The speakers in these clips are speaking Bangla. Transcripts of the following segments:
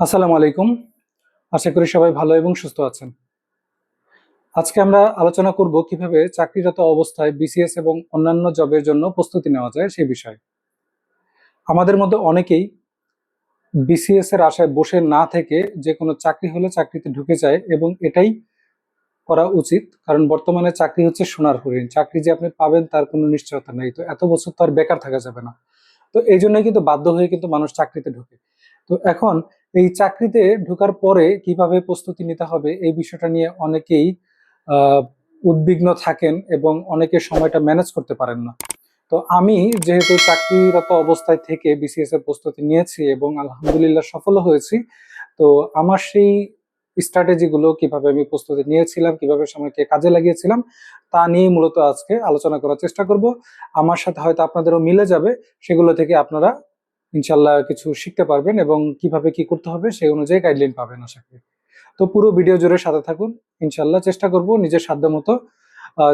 আসসালামু আলাইকুম। আশা করি সবাই ভালো এবং সুস্থ আছেন। আজকে আমরা আলোচনা করব কীভাবে চাকরিরত অবস্থায় বিসিএস এবং অন্যান্য জবের জন্য প্রস্তুতি নেওয়া যায় সেই বিষয়ে। আমাদের মধ্যে অনেকেই বিসিএস এর আশায় বসে না থেকে যে কোনো চাকরি হলে চাকরিতে ঢুকে যায় এবং এটাই করা উচিত, কারণ বর্তমানে চাকরি হচ্ছে সোনার হরিণ। চাকরি যে আপনি পাবেন তার কোনো নিশ্চয়তা নেই। তো এত বছর তো আর বেকার থাকা যাবে না। তো এই জন্যই কিন্তু বাধ্য হয়ে কিন্তু মানুষ চাকরিতে ঢোকে। তো এখন এই চাকরিতে ঢোকার পরে কীভাবে প্রস্তুতি নিতে হবে এই বিষয়টা নিয়ে অনেকেই উদ্বিগ্ন থাকেন এবং অনেকে সময়টা ম্যানেজ করতে পারেন না। তো আমি যেহেতু চাকরিরত অবস্থায় থেকে বিসিএস এর প্রস্তুতি নিয়েছি এবং আলহামদুলিল্লাহ সফল হয়েছি, তো আমার সেই স্ট্র্যাটেজিগুলো কীভাবে আমি প্রস্তুতি নিয়েছিলাম, কীভাবে সময়কে কাজে লাগিয়েছিলাম, তা নিয়ে মূলত আজকে আলোচনা করার চেষ্টা করব। আমার সাথে হয়তো আপনাদেরও মিলে যাবে, সেগুলো থেকে আপনারা ইনশাল্লাহ কিছু শিখতে পারবেন এবং কীভাবে কি করতে হবে সেই অনুযায়ী গাইডলাইন পাবেন আশা করি। তো পুরো ভিডিও জুড়ে সাথে থাকুন। ইনশাল্লাহ চেষ্টা করব নিজের সাধ্য মতো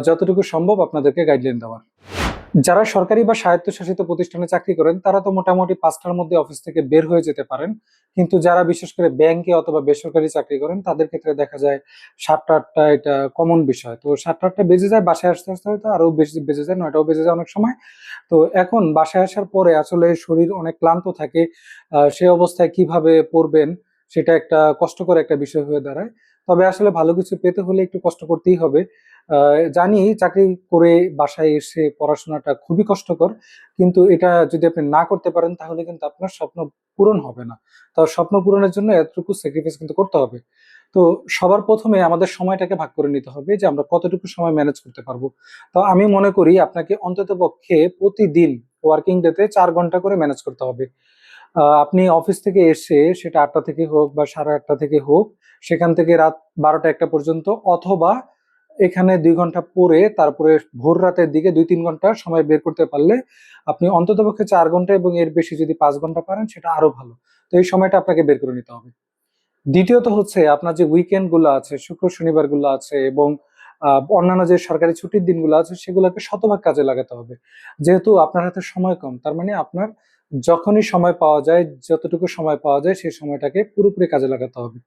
যতটুকু সম্ভব আপনাদেরকে গাইডলাইন দেওয়ার। যারা সরকারি বা স্বায়ত্তশাসিত প্রতিষ্ঠানে চাকরি করেন, তারা তো মোটামুটি পাঁচটার মধ্যে অফিস থেকে বের হয়ে যেতে পারেন। কিন্তু যারা বিশেষ করে ব্যাংকে অথবা বেসরকারি চাকরি করেন, তাদের ক্ষেত্রে দেখা যায় সাতটা আটটা এটা কমন বিষয়। তো সাতটা আটটা বেজে যায়, বাসায় আসতে আসতে হয়তো আরও বেশি বেজে যায়, নয়টাও বেজে যায় অনেক সময়। তো এখন বাসায় আসার পরে আসলে শরীর অনেক ক্লান্ত থাকে সে অবস্থায় কীভাবে পড়বেন, সেটা একটা কষ্টকর একটা বিষয় হয়ে দাঁড়ায়। তবে আসলে ভালো কিছু পেতে হলে একটু কষ্ট করতেই হবে। জানি চাকরি করে বাসায় এসে পড়াশোনাটা খুবই কষ্টকর, কিন্তু এটা যদি আপনি না করতে পারেন, তাহলে কিন্তু আপনার স্বপ্ন পূরণ হবে না। তো স্বপ্ন পূরণের জন্য এতটুকু স্যাক্রিফাইস কিন্তু করতে হবে। তো সবার প্রথমে আমাদের সময়টাকে ভাগ করে নিতে হবে যে আমরা কতটুকু সময় ম্যানেজ করতে পারব। তো আমি মনে করি আপনাকে অন্তত পক্ষে প্রতিদিন ওয়ার্কিং ডেতে চার ঘণ্টা করে ম্যানেজ করতে হবে। আপনি অফিস থেকে এসে সেটা আটটা থেকে হোক বা সাড়ে আটটা থেকে হোক, সেখান থেকে রাত বারোটা একটা পর্যন্ত, অথবা এখানে দুই ঘণ্টা পরে তারপরে ভোর রাতের দিকে দুই তিন ঘণ্টা সময় বের করতে পারলে আপনি অন্ততপক্ষে চার ঘণ্টা এবং এর বেশি যদি পাঁচ ঘণ্টা পারেন, সেটা আরও ভালো। তো এই সময়টা আপনাকে বের করে নিতে হবে। দ্বিতীয়ত হচ্ছে আপনার যে উইকেন্ডগুলো আছে, শুক্র, শনিবারগুলো আছে এবং অন্যান্য যে সরকারি ছুটির দিনগুলো আছে, সেগুলোকে শতভাগ কাজে লাগাতে হবে। যেহেতু আপনার হাতে সময় কম, তার মানে আপনার যখনই সময় পাওয়া যায়, যতটুকু সময় পাওয়া যায়, সেই সময়টাকে পুরোপুরি কাজে লাগাতে হবে।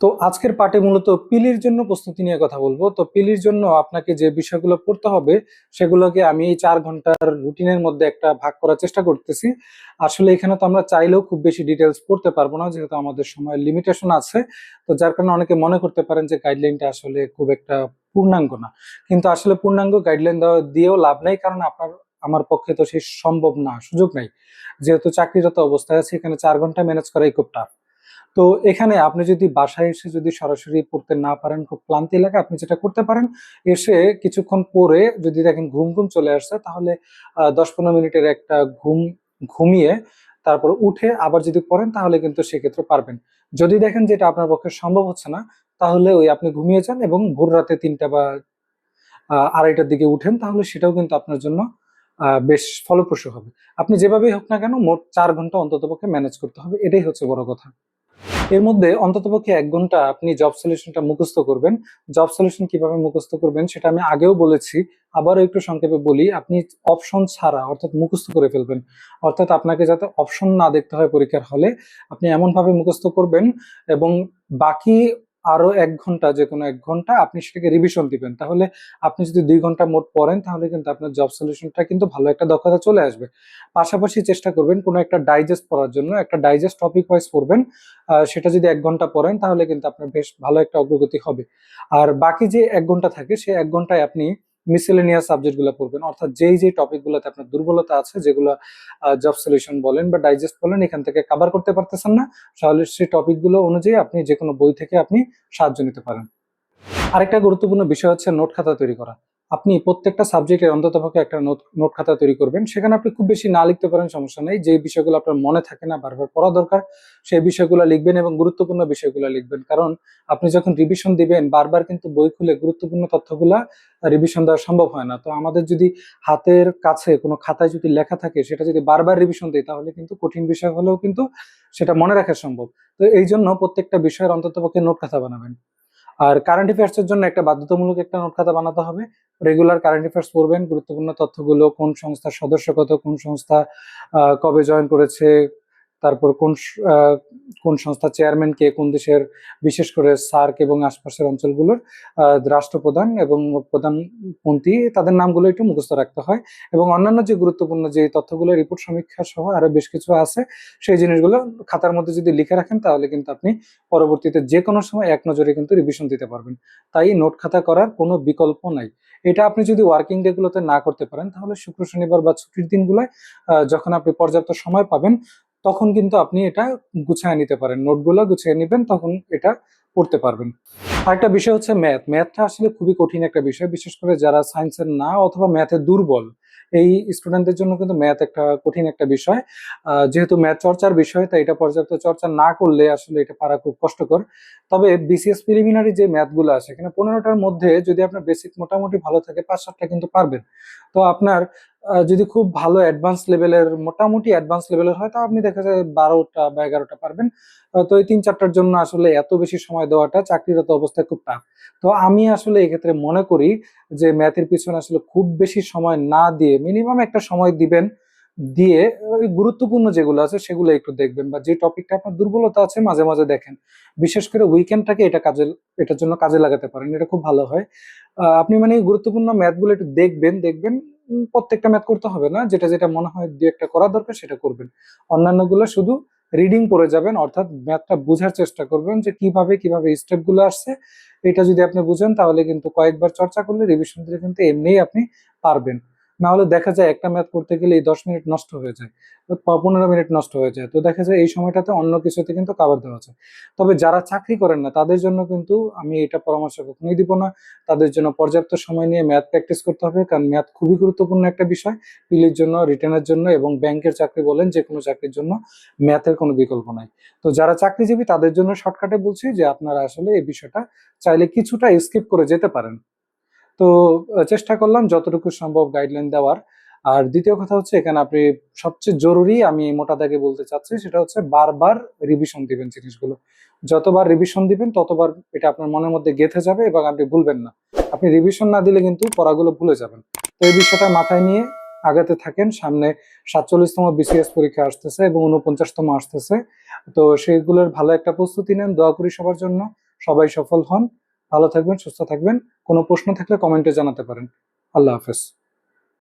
তো আজকের পাঠে মূলত পিলির জন্য প্রস্তুতি নিয়ে কথা বলব। তো পিলির জন্য আপনাকে যে বিষয়গুলো পড়তে হবে, সেগুলোকে আমি এই চার ঘণ্টার রুটিনের মধ্যে একটা ভাগ করার চেষ্টা করতেছি। আসলে এখানে তো আমরা চাইলেও খুব বেশি ডিটেলস পড়তে পারব না, যেহেতু আমাদের সময়ের লিমিটেশন আছে। তো যার কারণে অনেকে মনে করতে পারেন যে গাইডলাইনটা আসলে খুব একটা পূর্ণাঙ্গ না। কিন্তু আসলে পূর্ণাঙ্গ গাইডলাইন দিয়েও লাভ নেই, কারণ আপনার, আমার পক্ষে তো সেই সম্ভব না, সুযোগ নাই। যেহেতু চাকরিরত অবস্থায় আছে, এখানে চার ঘণ্টা ম্যানেজ করাই খুব টাফ তো এখানে আপনি যদি বাসায় এসে যদি সরাসরি পড়তে না পারেন, খুব ক্লান্তি লাগে, আপনি যেটা করতে পারেন, এসে কিছুক্ষণ পরে যদি দেখেন ঘুম ঘুম চলে আসছে, তাহলে দশ পনেরো মিনিটের একটা ঘুম, ঘুমিয়ে তারপর উঠে আবার যদি পড়েন, তাহলে কিন্তু সেক্ষেত্রে পারবেন। যদি দেখেন যেটা আপনার পক্ষে সম্ভব হচ্ছে না, তাহলে ওই আপনি ঘুমিয়ে যান এবং ভোর রাতে তিনটা বা আড়াইটার দিকে উঠেন, তাহলে সেটাও কিন্তু আপনার জন্য বেশ ফলপ্রসূ হবে। আপনি যেভাবেই হোক না কেন, মোট চার ঘণ্টা অন্তত পক্ষে ম্যানেজ করতে হবে, এটাই হচ্ছে বড় কথা। এর মধ্যে অন্ততপক্ষে এক ঘণ্টা আপনি জব সলিউশনটা মুখস্থ করবেন। জব সলিউশন কীভাবে মুখস্থ করবেন সেটা আমি আগেও বলেছি, আবারও একটু সংক্ষেপে বলি, আপনি অপশন ছাড়া অর্থাৎ মুখস্থ করে ফেলবেন। অর্থাৎ আপনাকে যাতে অপশন না দেখতে হয় পরীক্ষার হলে, আপনি এমনভাবে মুখস্থ করবেন এবং বাকি আরও এক ঘণ্টা, যে কোনো এক ঘণ্টা আপনি সেটাকে রিভিশন দিবেন। তাহলে আপনি যদি দুই ঘণ্টা মোট পড়েন, তাহলে কিন্তু আপনার জব সলিউশনটা কিন্তু ভালো একটা দক্ষতা চলে আসবে। পাশাপাশি চেষ্টা করবেন কোনো একটা ডাইজেস্ট পড়ার জন্য। একটা ডাইজেস্ট টপিক ওয়াইজ পড়বেন সেটা যদি এক ঘণ্টা পড়েন, তাহলে কিন্তু আপনার বেশ ভালো একটা অগ্রগতি হবে। আর বাকি যে এক ঘণ্টা থাকে সেই এক ঘন্টায় আপনি মিসেলেনিয়াস সাবজেক্টগুলো পড়বেন। অর্থাৎ যেই যেই টপিক গুলোতে আপনার দুর্বলতা আছে, যেগুলো জব সলিউশন বলেন বা ডাইজেস্ট বলেন, এখান থেকে কভার করতে পারতেছেন না, তাহলে সেই টপিকগুলো অনুযায়ী আপনি যে কোনো বই থেকে আপনি সাহায্য নিতে পারেন। আরেকটা গুরুত্বপূর্ণ বিষয় হচ্ছে নোট খাতা তৈরি করা। আপনি প্রত্যেকটা সাবজেক্টের অন্ততপক্ষে একটা নোট খাতা তৈরি করবেন। সেখানে আপনি খুব বেশি না লিখতে পারেন, সমস্যা নেই। যে বিষয়গুলো আপনার মনে থাকে না, বারবার পড়া দরকার, সেই বিষয়গুলো লিখবেন এবং গুরুত্বপূর্ণ বিষয়গুলো লিখবেন। কারণ আপনি যখন রিভিশন দিবেন, বারবার কিন্তু বই খুলে গুরুত্বপূর্ণ তথ্যগুলা রিভিশন দেওয়া সম্ভব হয় না। তো আমাদের যদি হাতের কাছে কোনো খাতায় যদি লেখা থাকে, সেটা যদি বারবার রিভিশন দিই, তাহলে কিন্তু কঠিন বিষয় হলেও কিন্তু সেটা মনে রাখা সম্ভব। তো এই জন্য প্রত্যেকটা বিষয়ের অন্ততপক্ষে নোট খাতা বানাবেন। আর কারেন্ট অ্যাফেয়ার্স এর জন্য একটা বাধ্যতামূলক একটা নোট খাতা বানাতে হবে। রেগুলার কারেন্ট অ্যাফেয়ার্স পড়বেন, গুরুত্বপূর্ণ তথ্যগুলো, কোন সংস্থার সদস্য কত, কোন সংস্থা কবে জয়েন করেছে তারপর কোন কোন সংস্থা চেয়ারম্যান কে কোন দেশের, বিশেষ করে সার্ক এবং আশপাশের অঞ্চলগুলোর রাষ্ট্রপ্রধান এবং প্রধানমন্ত্রী, তাদের নামগুলো একটু মুখস্থ রাখতে হয়। এবং অন্যান্য যে গুরুত্বপূর্ণ যে তথ্যগুলো রিপোর্ট সমীক্ষা সহ আরও বেশ কিছু আছে, সেই জিনিসগুলো খাতার মধ্যে যদি লিখে রাখেন, তাহলে কিন্তু আপনি পরবর্তীতে যে কোনো সময় এক নজরে কিন্তু রিভিশন দিতে পারবেন। তাই নোট খাতা করার কোনো বিকল্প নাই। এটা আপনি যদি ওয়ার্কিং ডে গুলোতে না করতে পারেন, তাহলে শুক্র, শনিবার বা ছুটির দিনগুলোয় যখন আপনি পর্যাপ্ত সময় পাবেন তখন কিন্তু আপনি এটা গুছিয়ে নিতে পারেন। নোটগুলো গুছিয়ে নেবেন, তখন এটা পড়তে পারবেন। আরেকটা বিষয় হচ্ছে ম্যাথ। ম্যাথটা আসলে খুবই কঠিন একটা বিষয়, বিশেষ করে যারা সায়েন্সের না অথবা ম্যাথে দুর্বল, এই স্টুডেন্টদের জন্য কিন্তু ম্যাথ একটা কঠিন একটা বিষয়। যেহেতু ম্যাথ চর্চার বিষয়, তাই এটা পর্যাপ্ত চর্চা না করলে আসলে এটা পারা খুব কষ্টকর। তবে বিসিএস প্রিলিমিনারি যে ম্যাথগুলো আছে, এখানে পনেরোটার মধ্যে যদি আপনার বেসিক মোটামুটি ভালো থাকে, পাঁচ সাতটা কিন্তু পারবেন। তো আপনার যদি খুব ভালো অ্যাডভান্স লেভেলের মোটামুটি অ্যাডভান্স লেভেলের হয়, তা আপনি দেখা যায় বারোটা বা এগারোটা পারবেন। তো এই তিন চারটার জন্য আসলে এত বেশি সময় দেওয়াটা চাকরিরত অবস্থায় খুব টাফ তো আমি আসলে এক্ষেত্রে মনে করি যে ম্যাথের পিছনে আসলে খুব বেশি সময় না দিয়ে মিনিমাম একটা সময় দিবেন, দিয়ে ওই গুরুত্বপূর্ণ যেগুলো আছে সেগুলো একটু দেখবেন বা যে টপিকটা আপনার দুর্বলতা আছে মাঝে মাঝে দেখেন। বিশেষ করে উইকেন্ডটাকে এটা কাজে, এটার জন্য কাজে লাগাতে পারেন, এটা খুব ভালো হয়। আপনি মানে গুরুত্বপূর্ণ ম্যাথগুলো একটু দেখবেন দেখবেন প্রত্যেকটা ম্যাথ করতে হবে না। যেটা যেটা মনে হয় দু একটা করা দরকার সেটা করবেন। অন্যান্যগুলো শুধু রিডিং পড়ে যাবেন, অর্থাৎ ম্যাথটা বোঝার চেষ্টা করবেন যে কীভাবে কীভাবে স্টেপগুলো আসছে। এটা যদি আপনি বুঝেন তাহলে কিন্তু কয়েকবার চর্চা করলে রিভিশন দিলে কিন্তু এমনিই আপনি পারবেন। না হলে দেখা যায় একটা ম্যাথ করতে গেলে এই দশ মিনিট নষ্ট হয়ে যায় পনেরো মিনিট নষ্ট হয়ে যায়। তো দেখা যায় এই সময়টাতে অন্য কিছুতে কিন্তু কাভার দেওয়া যায়। তবে যারা চাকরি করেন না, তাদের জন্য কিন্তু আমি এটা পরামর্শ কখনোই দিব না। তাদের জন্য পর্যাপ্ত সময় নিয়ে ম্যাথ প্র্যাকটিস করতে হবে, কারণ ম্যাথ খুবই গুরুত্বপূর্ণ একটা বিষয়। পিলির জন্য রিটার্নের জন্য এবং ব্যাংকের চাকরি বলেন, যে কোনো চাকরির জন্য ম্যাথের কোনো বিকল্প নাই। তো যারা চাকরিজীবী, তাদের জন্য শর্টকাটে বলছি যে আপনারা আসলে এই বিষয়টা চাইলে কিছুটা স্কিপ করে যেতে পারেন। তো চেষ্টা করলাম যতটুকু সম্ভব গাইডলাইন দেওয়ার। আর দ্বিতীয় কথা হচ্ছে, এখানে আপনি সবচেয়ে জরুরি আমি মোটা দাগে বলতে চাচ্ছি, সেটা হচ্ছে বারবার রিভিশন দিবেন জিনিসগুলো। যতবার রিভিশন দিবেন, ততবার এটা আপনার মনের মধ্যে গেঁথে যাবে এবং আপনি ভুলবেন না। আপনি রিভিশন না দিলে কিন্তু পড়াগুলো ভুলে যাবেন। তো এই বিষয়টা মাথায় নিয়ে আগাতে থাকেন। সামনে সাতচল্লিশতম বিসিএস পরীক্ষা আসতেছে এবং উনপঞ্চাশতম আসতেছে। তো সেইগুলোর ভালো একটা প্রস্তুতি নেন। দোয়া করি সবার জন্য। সবাই সফল হন। ভালো থাকবেন সুস্থ থাকবেন। কোনো প্রশ্ন থাকলে কমেন্টে জানাতে পারেন। আল্লাহ হাফেজ।